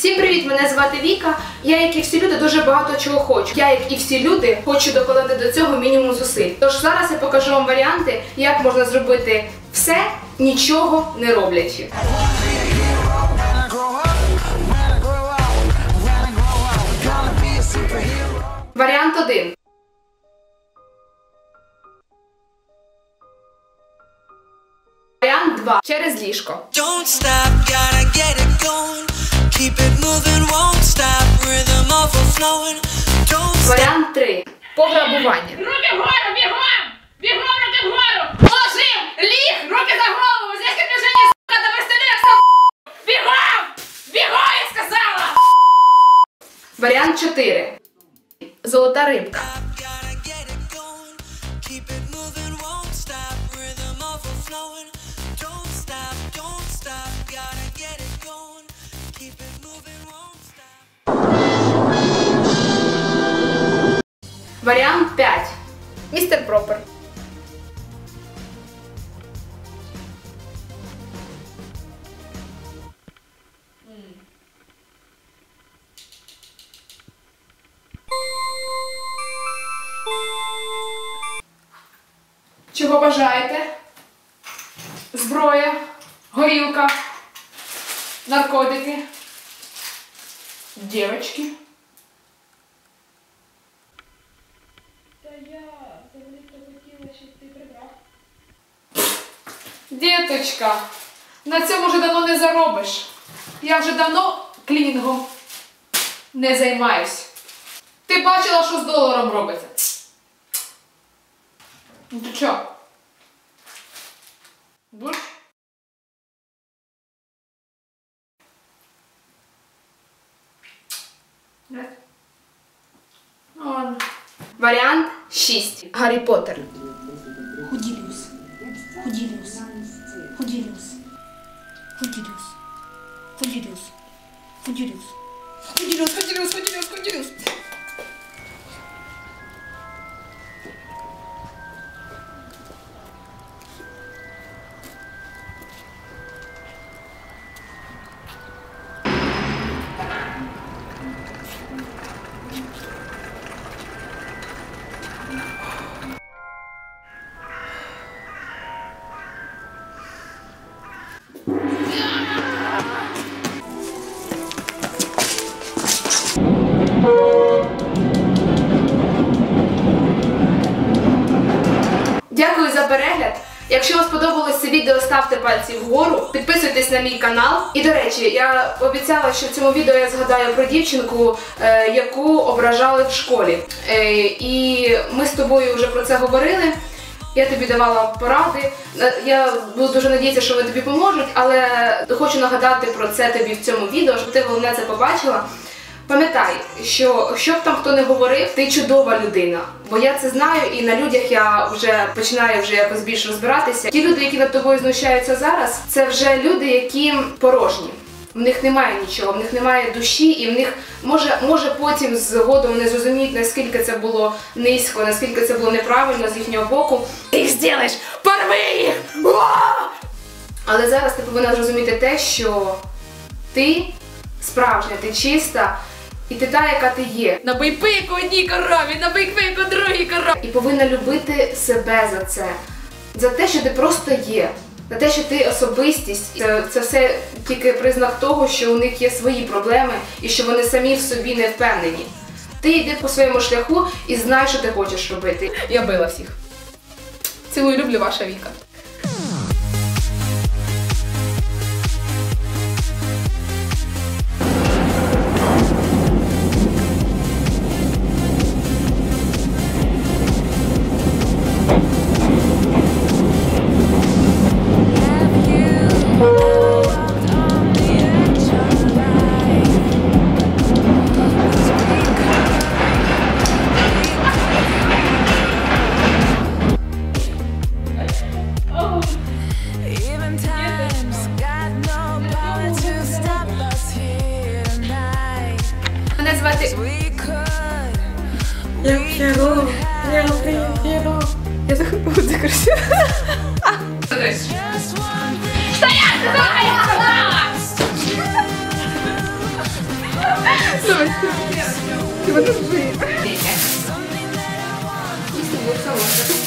Всім привіт! Мене звати Віка. Я, як і всі люди, дуже багато чого хочу. Я, як і всі люди, хочу докладати до цього мінімум зусиль. Тож зараз я покажу вам варіанти, як можна зробити все, нічого не роблячи. Варіант 1. Варіант 2. Через ліжко. Варіант 3. Пограбування. Руки вгору, бігом! Бігом, руки вгору! Положив! Ліг! Руки за голову! Зяське движення, сука, до вестелекса! Бігом! Бігом, я сказала! Варіант 4. Золота рибка. Keep it moving, won't stop. Rhythm overflowing. Варіант 5. Містер Пропер. Чого бажаєте? Зброя, горілка, наркотики, дівчатки. Та я взагалі-то хотіла, щоб ти прибрав. Діточка, на цьому вже давно не заробиш. Я вже давно клінінгом не займаюсь. Ти бачила, що з доларом робиться? Ну ти чо? Нет? Ну. Варіант 6. Гаррі Поттер. Continuous. Continuous. Continuous. Continuous, continuous, continuous, continuous. Thank you. Якщо вам сподобалось це відео, ставте пальці вгору, підписуйтесь на мій канал. І до речі, я обіцяла, що в цьому відео я згадаю про дівчинку, е, яку ображали в школі. Е, і ми з тобою вже про це говорили. Я тобі давала поради. Е, Я буду дуже надіятися, що вони тобі поможуть, але хочу нагадати про це тобі в цьому відео, щоб ти головне це побачила. Пам'ятай, що що б там хто не говорив, ти чудова людина. Бо я це знаю, і на людях я вже починаю вже якось більш розбиратися. Ті люди, які над тобою знущаються зараз, це вже люди, які порожні. В них немає нічого, в них немає душі, і в них може, може потім згодом вони зрозуміють, наскільки це було низько, наскільки це було неправильно з їхнього боку. Ти їх зробиш! Порви їх! Але зараз ти повинна зрозуміти те, що ти справжня, ти чиста, і ти та, яка ти є. Набий пику одній корові, набий пику другій корові. І повинна любити себе за це, за те, що ти просто є, за те, що ти особистість. Це, це все тільки признак того, що у них є свої проблеми і що вони самі в собі не впевнені. Ти йди по своєму шляху і знай, що ти хочеш робити. Я била всіх. Цілую, люблю ваша Віка. Херо, херо, херо. Я так буду красиво. Стоять, давай, давай! Ты вот тут жив. Если будет холодно.